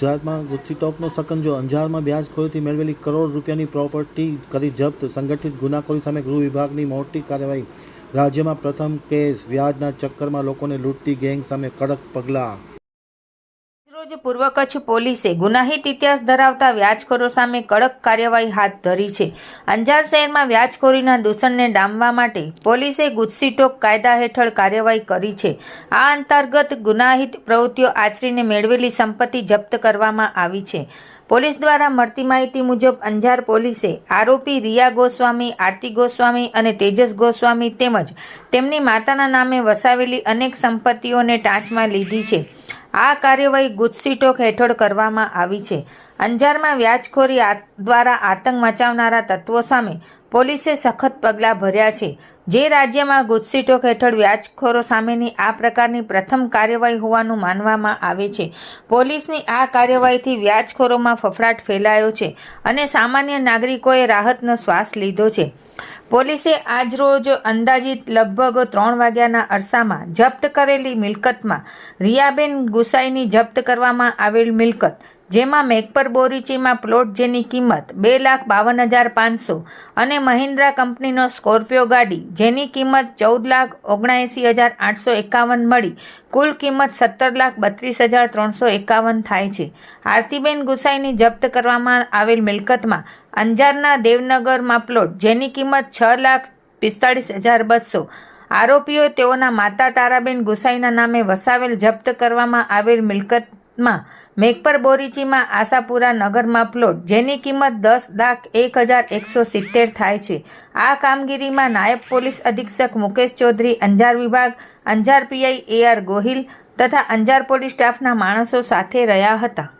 ગુજરાતમાં ગુસ્સીટોકનો સકંજો. અંજારમાં વ્યાજખોરીથી મેળવેલી કરોડ રૂપિયાની પ્રોપર્ટી કરી જપ્ત. સંગઠિત ગુનાખોરી સામે ગૃહ વિભાગની મોટી કાર્યવાહી. રાજ્યમાં પ્રથમ કેસ. વ્યાજના ચક્કરમાં લોકોને લૂંટતી ગેંગ સામે કડક પગલાં. રોજ પૂર્વ કચ્છ પોલીસે ગુનાહિત ઇતિહાસ ધરાવતા વ્યાજખોરો સામે કડક કાર્યવાહી હાથ ધરી છે. અંજાર શહેરમાં વ્યાજખોરીના દૂષણને ડામવા માટે પોલીસે ગુસ્સીટોક કાયદા હેઠળ કાર્યવાહી કરી છે. આ અંતર્ગત ગુનાહિત પ્રવૃત્તિઓ આચરીને મેળવેલી સંપત્તિ જપ્ત કરવામાં આવી છે. પોલીસ દ્વારા મળતી માહિતી મુજબ અંજાર પોલીસે આરોપી રિયા ગોસ્વામી, આરતી ગોસ્વામી અને તેજસ ગોસ્વામી તેમજ તેમની માતાના નામે વસાવેલી અનેક સંપત્તિઓને ટાંચમાં લીધી છે. આ કાર્યવાહી ગુજસીટોક હેઠળ કરવામાં આવી છે. અંજારમાં વ્યાજખોરી દ્વારા આતંક મચાવનારા તત્વો સામે પોલીસે સખત પગલાં ભર્યા છે. જે રાજ્યમાં ગુજસીટોક હેઠળ વ્યાજખોરો સામેની આ પ્રકારની પ્રથમ કાર્યવાહી હોવાનું માનવામાં આવે છે. પોલીસની આ કાર્યવાહીથી વ્યાજખોરોમાં ફફડાટ ફેલાયો છે અને સામાન્ય નાગરિકોએ રાહતનો શ્વાસ લીધો છે. પોલીસે આજરોજ અંદાજિત લગભગ ત્રણ વાગ્યાના અરસામાં જપ્ત કરેલી મિલકતમાં રિયાબેન ગુસાઈની જપ્ત કરવામાં આવેલ મિલકત જેમાં મેકપર બોરીચીમાં પ્લોટ જેની કિંમત બે લાખ બાવન હજાર પાંચસો અને મહિન્દ્રા કંપનીનો સ્કોર્પિયો ગાડી જેની કિંમત ચૌદ લાખ ઓગણએંસી હજાર આઠસો એકાવન મળી કુલ કિંમત સત્તર લાખ બત્રીસ હજાર ત્રણસો એકાવન થાય છે. આરતીબેન ગુસાઈની જપ્ત કરવામાં આવેલ મિલકતમાં અંજારના દેવનગરમાં પ્લોટ જેની કિંમત છ લાખ પિસ્તાળીસ હજાર બસો આરોપીઓ તેઓના માતા તારાબેન ગુસાઈના નામે વસાવેલ જપ્ત કરવામાં આવેલ મિલકતમાં મેઘપર બોરીચીમાં આશાપુરા નગરમાં પ્લોટ જેની કિંમત દસ લાખ એક હજાર એકસો સિત્તેર થાય છે. આ કામગીરીમાં નાયબ પોલીસ અધિક્ષક મુકેશ ચૌધરી, અંજાર વિભાગ, Anjar PI A R Gohil તથા અંજાર પોલીસ સ્ટાફના માણસો સાથે રહ્યા હતા.